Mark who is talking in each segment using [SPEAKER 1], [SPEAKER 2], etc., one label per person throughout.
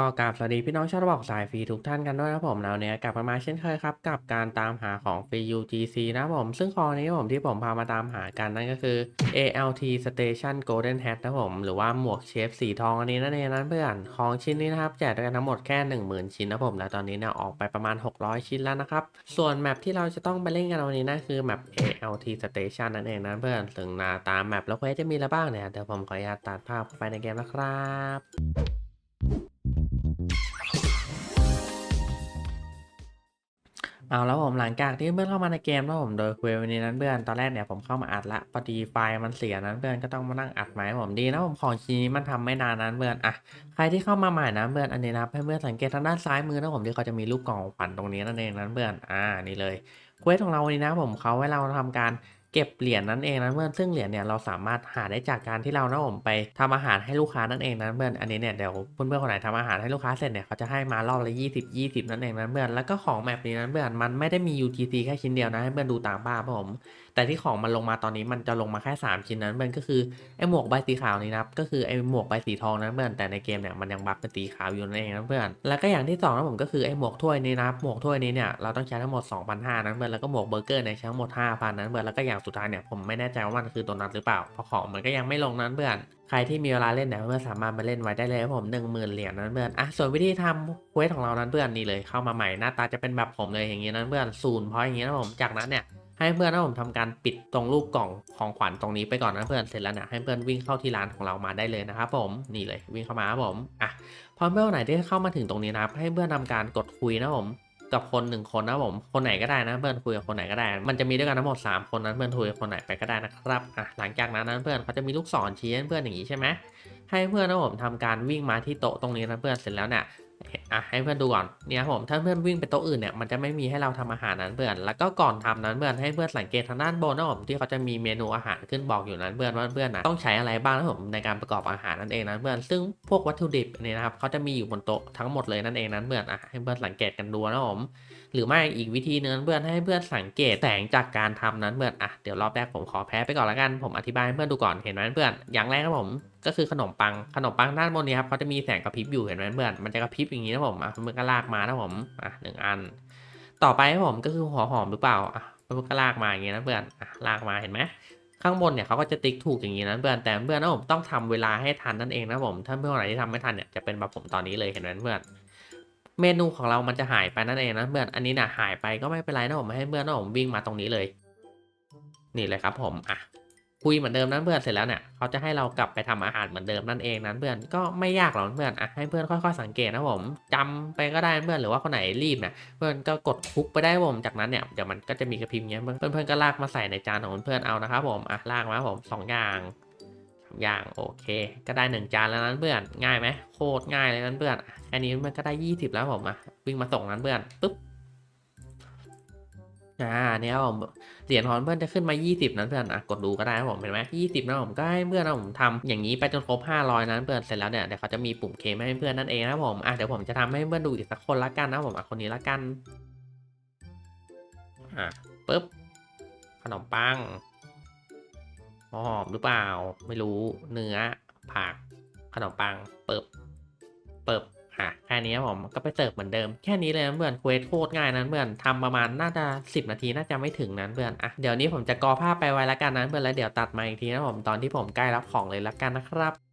[SPEAKER 1] ก็กราบสวัสดีพี่น้องชาวบอกสายฟรีทุกท่านกันด้วยนะผมแล้วเนี่ยกลับมาเช่นเคยครับ กับการตามหาของฟรี UGC นะผมซึ่งของนี้ผมที่ผมพามาตามหากันนั่นก็คือ ALT Station Golden Hat นะผมหรือว่าหมวกเชฟสีทองอันนี้นั่นเองนะเพื่อนของชิ้นนี้นะครับแจกด้วยกันทั้งหมดแค่ 10,000 ชิ้นนะผมแล้วตอนนี้เนี่ยออกไปประมาณ 600 ชิ้นแล้วนะครับส่วนแมปที่เราจะต้องไปเล่นกันวันนี้นั่นคือแมป ALT Station นั่นเองนะเพื่อนถึงหน้าตามแมปแล้วเควสจะมีอะไรบ้างเนี่ยเดี๋ยวผมขออนุญาตตัดภาพไปในเกมนะครับ เอาแล้วผมหลังจากที่เพื่อนเข้ามาในเกมแล้วผมโดยคุยวันนี้นั้นเพื่อนตอนแรกเนี่ยผมเข้ามาอัดละพอดีไฟล์มันเสียนั้นเพื่อนก็ต้องมานั่งอัดใหม่ผมดีนะผมของชิ้นนี้มันทำไม่นานนั้นเพื่อนอะใครที่เข้ามาใหม่นะเพื่อนอันนี้นะให้เพื่อนสังเกตทางด้านซ้ายมือนะผมที่เขาจะมีรูปกล่องขวัญตรงนี้นั่นเองนั้นเพื่อนอ่านี่เลยเควสของเราวันนี้นะผมเขาให้เราทำการ เก็บเหรียญนั่นเองนะเพื่อนซึ่งเหรียญเนี่ยเราสามารถหาได้จากการที่เรานะผมไปทำอาหารให้ลูกค้านั่นเองนะเพื่อนอันนี้เนี่ยเดี๋ยวเพื่อนเพื่อนคนไหนทำอาหารให้ลูกค้าเสร็จเนี่ยเขาจะให้มารอบละ20 20 นั่นเองนะเพื่อนแล้วก็ของแมปนี้นะเพื่อนมันไม่ได้มี UTC แค่ชิ้นเดียวนะให้เพื่อนดูตามภาพครับผม แต่ที่ของมันลงมาตอนนี้มันจะลงมาแค่ 3 ชิ้นนั้นเพื่อนก็คือไอ้หมวกใบสีขาวนี้นะครับก็คือไอ้หมวกใบสีทองนั้นเพื่อนแต่ในเกมเนี่ยมันยังบัฟเป็นสีขาวอยู่นั่นเองนะเพื่อนแล้วก็อย่างที่สองนะผมก็คือไอ้หมวกถ้วยนี้นะครับหมวกถ้วยนี้เนี่ยเราต้องใช้ทั้งหมด2,500นั้นเพื่อนแล้วก็หมวกเบอร์เกอร์เนี่ยใช้ทั้งหมด5,000นั้นเพื่อนแล้วก็อย่างสุดท้ายเนี่ยผมไม่แน่ใจว่ามันคือตัวนั้นหรือเปล่าเพราะของมันก็ยังไม่ลงนั้นเพื่อนใครที่มีเวลาเล่นเนี่ยเพื่อนสามารถมาเล่นไว้ได้เลยครับผม1 0,000เหรียญนั้นเพื่อนอะส่วนวิธีทำเควสของเรานั้นเพื่อนนี่เลยเข้ามาใหม่หน้าตาจะเป็นแบบผมเลยอย่างนี้นั้นเพื่อนศูนย์พราะอย่างนี้นะผมจากนั้นเนี่ย ให้เพื่อนนะผมทำการปิดตรงรูปกล่องของขวัญตรงนี้ไปก่อนนะเพื่อนเสร็จแล้วเนี่ยให้เพื่อนวิ่งเข้าที่ร้านของเรามาได้เลยนะครับผมนี่เลยวิ่งเข้ามาครับผมอะพอเพื่อนไหนที่เข้ามาถึงตรงนี้นะครับให้เพื่อนทำการกดคุยนะผมกับคนหนึ่งคนนะผม คนไหนก็ได้นะเพื่อนคุยกับคนไหนก็ได้ มันจะมีด้วยกันทั้งหมด 3 คนนั้นเพื่อนคุยกับคนไหนไปก็ได้นะครับอะหลังจากนั้นนั้นเพื่อนเขาจะมีลูกศรชี้ให้เพื่อนอย่างนี้ใช่ไหมให้เพื่อนนะผมทำการวิ่งมาที่โต๊ะตรงนี้นะเพื่อนเสร็จแล้วเนี่ย อะให้เพื่อนดูก่อนเนี่ยผมถ้าเพื่อนวิ่งไปโต๊ะอื่นเนี่ยมันจะไม่มีให้เราทำอาหารนั้นเพื่อน แล้วก็ก่อนทำนั้นเพื่อนให้เพื่อนสังเกตทางด้านบนนะผมที่เขาจะมีเมนูอาหารขึ้นบอกอยู่นั้นเพื่อนว่าเพื่อนนะต้องใช้อะไรบ้างนะผมในการประกอบอาหารนั่นเองนะเพื่อนซึ่งพวกวัตถุดิบเนี่ยนะครับเขาจะมีอยู่บนโต๊ะทั้งหมดเลยนั่นเองนั้นเพื่อนอะให้เพื่อนสังเกตกันดูนะผม หรือไม่อีกวิธีนึงเพื่อนให้เพื่อนสังเกตแสงจากการทำนั้นเพื่อนอะเดี๋ยวรอบแรกผมขอแพ้ไปก่อนละกันผมอธิบายให้เพื่อนดูก่อนเห็นไหมเพื่อนอย่างแรกนะผมก็คือขนมปังขนมปังด้านบนนี้ครับเขาจะมีแสงกระพริบอยู่เห็นไหมเพื่อนมันจะกระพริบอย่างนี้นะผมอะเพื่อนก็ลากมานะผมอะหนึ่งอัน ต่อไปนะผมก็คือหัวหอมหรือเปล่าอะเพื่อนก็ลากมาอย่างนี้นะเพื่อนอะลากมาเห็นไหมข้างบนเนี่ยเขาก็จะติ๊กถูกอย่างนี้นะเพื่อนแต่เพื่อนนะผมต้องทำเวลาให้ทันนั่นเองนะผมถ้าเพื่อนคนไหนที่ทำไม่ทันเนี่ยจะเป็นแบบผมตอนนี้เลยเห็นไหมเพื่อน เมนูของเรามันจะหายไปนั่นเองนะเพื่อนอันนี้นะหายไปก็ไม่เป็นไรนะผมให้เพื่อนนะผมวิ่งมาตรงนี้เลย นี่เลยครับผมอะคุยเหมือนเดิมนั้นเพื่อนเสร็จแล้วเนี่ยเขาจะให้เรากลับไปทำอาหารเหมือนเดิมนั่นเองนั้นเพื่อนก็ไม่ยากหรอกเพื่อนอะให้เพื่อนค่อยๆสังเกตนะผมจำไปก็ได้เพื่อนหรือว่าคนไหนรีบเนี่ยเพื่อนก็กดคุกไปได้ผมจากนั้นเนี่ยเดี๋ยวมันก็จะมีกระพริบเงี้ยเพื่อนเพื่อนก็ลากมาใส่ในจานของเพื่อนเอานะครับผมอะลากมาผมสองอย่าง อย่างโอเค ก็ได้หนึ่งจานแล้วนั้นเพื่อนง่ายไหมโคตรง่ายเลยนั้นเพื่อนอะแค่นี้มันก็ได้ยี่สิบแล้วผมอะวิ่งมาส่งนั้นเพื่อนปุ๊บอ่าเนี่ยผมเหรียญของเพื่อนจะขึ้นมา 20 นั้นเพื่อนอะกดดูก็ได้ครับผมเห็นไหม20นะผมก็ให้เพื่อนนะผมทำอย่างนี้ไปจนครบ 500 นั้นเพื่อนเสร็จแล้วเนี่ยเดี๋ยวเขาจะมีปุ่มเคมให้เพื่อนนั่นเองนะผมอะเดี๋ยวผมจะทำให้เพื่อนดูอีกสักคนละกันนะผมอะคนนี้ละกันอะปึ๊บขนมปัง หอมหรือเปล่า ไม่รู้เนื้อผักขนมปังเปิบเปิบอะแค่นี้ผมก็ไปเสิร์ฟเหมือนเดิมแค่นี้เลยนะเพื่อนเควสโคตรง่ายนั้นเพื่อนทำประมาณน่าจะ 10 นาทีน่าจะไม่ถึงนั้นเพื่อนอะเดี๋ยวนี้ผมจะกอภาพไปไว้แล้วกันนั้นเพื่อนแล้วเดี๋ยวตัดมาอีกทีนะผมตอนที่ผมใกล้รับของเลยละกันนะครับ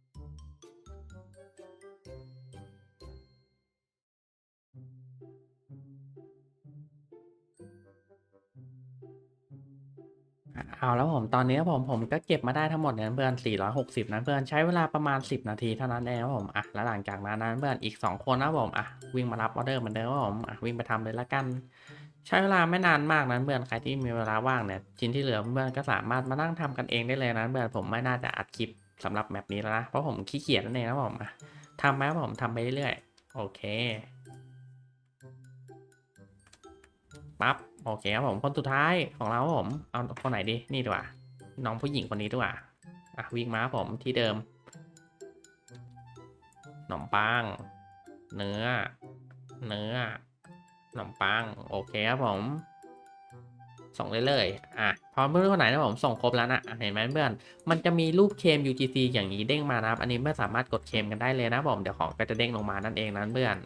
[SPEAKER 1] เอาแล้วผมตอนนี้ผมผมก็เก็บมาได้ทั้งหมดเนี่ยเพื่อน460นะเพื่อนใช้เวลาประมาณ 10 นาทีเท่านั้นเองครับผมอะแล้วหลังจากนั้นนะเพื่อนอีก 2 คนนะผมอะวิ่งมารับออเดอร์เหมือนเดิมครับผมอะวิ่งไปทำเลยละกัน ใช้เวลาไม่นานมากนะเพื่อนใครที่มีเวลาว่างเนี่ยชิ้นที่เหลือเพื่อนก็สามารถมานั่งทำกันเองได้เลยนะเพื่อนผมไม่น่าจะอัดคลิปสำหรับแบบนี้แล้วนะเพราะผมขี้เกียจนั่นเองนะผมอะทำไหมผมทำไปเรื่อยๆโอเคปั๊บ โอเคครับผมคนสุดท้ายของเราครับผมเอาคนไหนดีนี่ดีกว่าน้องผู้หญิงคนนี้ดีกว่าอะวิ่งมาผมที่เดิมขนมปัง เนื้อ เนื้อขนมปัง โอเคครับผม ส่งเลยเลยๆอะพอเพื่อนคนไหนนะผมส่งครบแล้วนะเห็นไหมเพื่อน มันจะมีรูปเคม UGC อย่างนี้เด้งมานะครับ อันนี้เพื่อนสามารถกดเคมกันได้เลยนะผม เดี๋ยวของก็จะเด้งลงมานั่นเองนะเพื่อน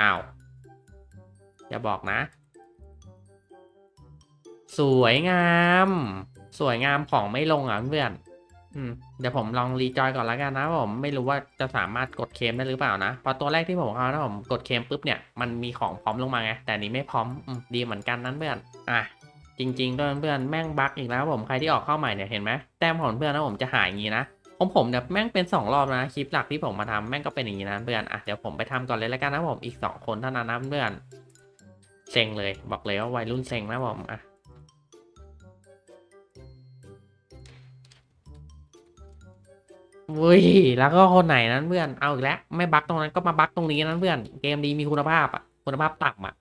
[SPEAKER 1] อ้าว อย่าบอกนะ สวยงาม สวยงามของไม่ลงอะเพื่อนอืมเดี๋ยวผมลองรีจอยก่อนแล้วกันนะผมไม่รู้ว่าจะสามารถกดเคมได้หรือเปล่านะพอตัวแรกที่ผมเอานะผมกดเคมปุ๊บเนี่ยมันมีของพร้อมลงมาไงแต่นี้ไม่พร้อมอืมดีเหมือนกันนั้นเพื่อนอะจริงๆด้วยเพื่อนแม่งบั๊กอีกแล้วผมใครที่ออกเข้าใหม่เนี่ยเห็นไหมแต้มของเพื่อนนะผมจะหายอย่างนี้นะของผมเนี่ยแม่งเป็นสองรอบนะคลิปหลักที่ผมมาทำแม่งก็เป็นอย่างนี้นะเพื่อนอะเดี๋ยวผมไปทำก่อนเลยแล้วกันนะผมอีกสองคนเท่านั้นนะเพื่อน เซ็งเลย บอกเลยว่าวัยรุ่นเซ็งนะผมอะวุ้ยแล้วก็คนไหนนั้นเพื่อน เอาอีกแล้วไม่บั๊กตรงนั้นก็มาบั๊กตรงนี้นั้นเพื่อน เกมดีมีคุณภาพอะ คุณภาพต่ำอะ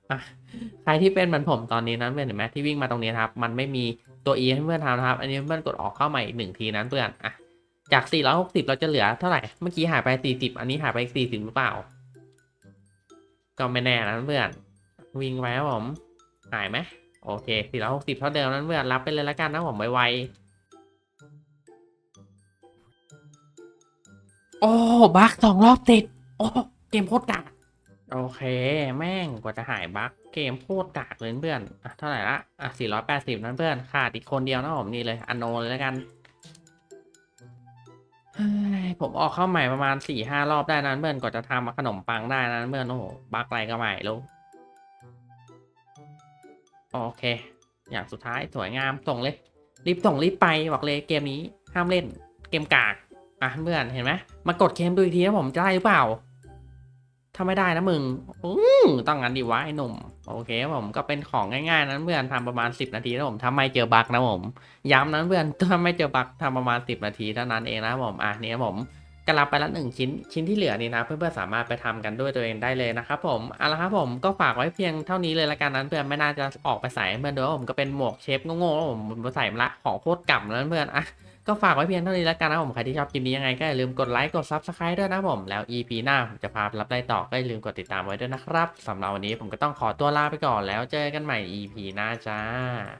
[SPEAKER 1] ใครที่เป็นเหมือนผมตอนนี้นั้นเพื่อนเห็นไหมที่วิ่งมาตรงนี้ครับ มันไม่มีตัว E ให้เพื่อนทำนะครับ อันนี้เพื่อนกดออกเข้าใหม่อีกหนึ่งทีนั้นเพื่อน อะ จาก 460 เราจะเหลือเท่าไหร่ เมื่อกี้หายไป 40 อันนี้หายไปอีก40 หรือเปล่า ก็ไม่แน่นะเพื่อน วิ่งไปครับผมหายไหมโอเค460เท่าเดิมนั้นเพื่อนรับไปเลยละกันนะผมไวๆโอ้บั๊กสองรอบติด โอ้เกมโคตรกากโอเค แม่งกว่าจะหายบั๊กเกมโคตรกากเลยเพื่อนอะเท่าไหร่ละอะ480นั้นเพื่อนขาดอีกคนเดียวนะผมนี่เลยอันโนเลยแล้วกันเฮ้ยผมออกเข้าใหม่ประมาณ4-5รอบได้นั้นเพื่อนกว่าจะทำขนมปังได้นั้นเพื่อนโอ้โหบั๊กอะไรก็ไม่รู้ โอเค อย่างสุดท้ายสวยงามส่งเลย รีบส่งรีบไปบอกเลยเกมนี้ห้ามเล่นเกมกากอะเพื่อนเห็นไหมมากดเคมดูอีกทีนะผมจะได้หรือเปล่าถ้าไม่ได้นะมึงอือต้องงั้นดีวะไอ้หนุ่ม โอเคผมก็เป็นของง่ายๆนั้นเพื่อนทำประมาณ 10 นาทีนะผมถ้าไม่เจอบั๊กนะผม ย้ำนั้นเพื่อนถ้าไม่เจอบั๊กทำประมาณ 10 นาทีเท่านั้นเองนะผม อะนี่ครับผม ก็รับไปละหนึ่งชิ้น ชิ้นที่เหลือนี่นะ เพื่อนๆสามารถไปทำกันด้วยตัวเองได้เลยนะครับผมเอาละครับผมก็ฝากไว้เพียงเท่านี้เลยละกันนั้นเพื่อนไม่น่าจะออกไปใส่เพื่อนดูว่าผมก็เป็นหมวกเชฟโง่ๆแล้วผมใส่มละของโคตรก่ำนั้นเพื่อนอะก็ฝากไว้เพียงเท่านี้แล้วกันนะผมใครที่ชอบคลิปนี้ยังไงก็อย่าลืมกดไลค์กด Subscribe ด้วยนะผมแล้ว EP หน้าผมจะพาไปรับได้ต่อก็อย่าลืมกดติดตามไว้ด้วยนะครับสำหรับวันนี้ผมก็ต้องขอตัวลาไปก่อนแล้วเจอกันใหม่ EP หน้าจ้า